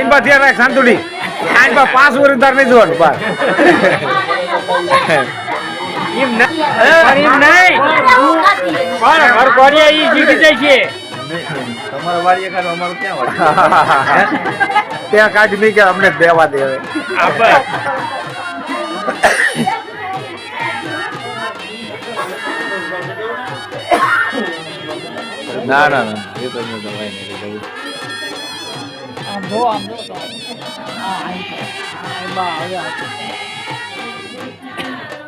ઇનબા ધ્યાન રાખ શાંતુડી. આજ બા પાંચ વર્ષ તાર નહીં જોવાનું બા એમ પણ એમ નહીં. પણ ઘર ઈ જીતી જાય છે. તમારા વાડીએ કાઢો અમારું ક્યાં વાડી ત્યાં કાઢ નહીં કે અમને દેવા દે હવે. ના ના ના. એ તો મેં દવાઈ નહીં. આમ જો આમ જો. આ આઈ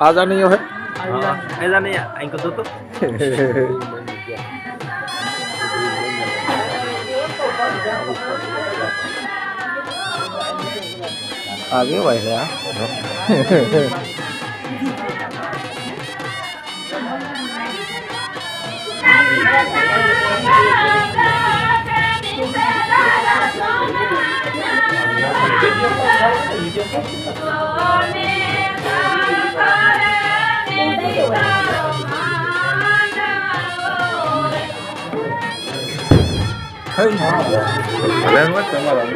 છે. આ બા હવે આ છે. આજા નહીં હોય આવી જાય. એજા નહીં અહીં કદો તો આ કેવાય છે આ હવે હું જ તમારા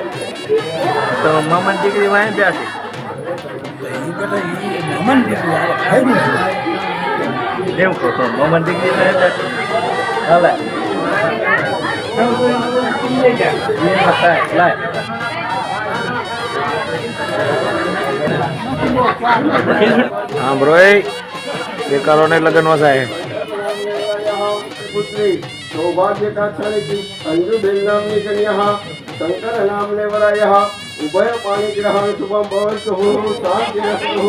તો મામા દીકરી વાંહે બેસી એમ કહો તો મામા દીકરી વાંહે બેસી હાલે લાય હા બ્રો એ બેકારો ને લગન વસાય પુત્રી સૌભાગ્ય કાછાળી અંજુબેન નામની કન્યા શંકર નામને વરાય ઉભય પાણી ગ્રહણ શુભમ ભવંતુ શાંતિરસ્તુ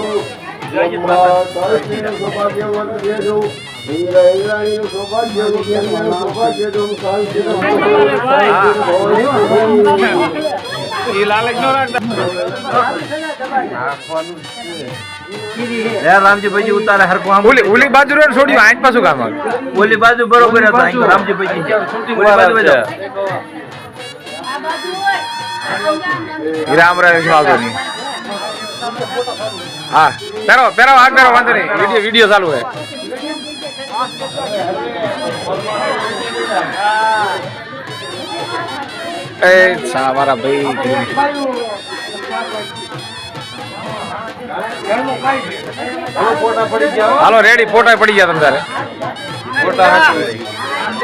સાહિત્યનું સૌભાગ્ય વર્તયેતુ ઇન્દ્ર ઇન્દ્રાણીનું સૌભાગ્ય વિદ્યાનું સૌભાગ્ય દુમ શાંતિરસ્તુ એ લાલચ નો રાખતા રામજીભાઈ ઉતારે આમ. ઓલી ઓલી બાજુ રે છોડી આજ પાછું કામ ઓલી બાજુ બરોબર હતા રામજીભાઈ ઓલી બાજુ રામ રામ નહીં હા પેરો પેરો હાથ વાંધો નહીં. વીડિયો વીડિયો ચાલુ હે એ મારા ભાઈ હાલો રેડી ફોટા પડી ગયા તમ તારે. ફોટા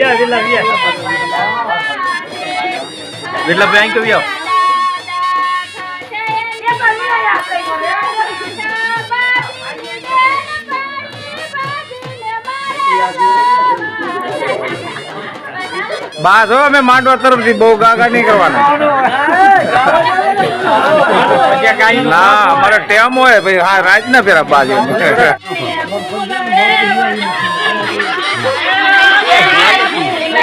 વેલા, વ્યા. વેલા ભાઈ અહીં કેવી આવો બા જો અમે માંડવા તરફથી બહુ ગાગા નહીં કરવાના ના અમારે ટેમ હોય ભાઈ હા રાત ના ફેરા બાજુ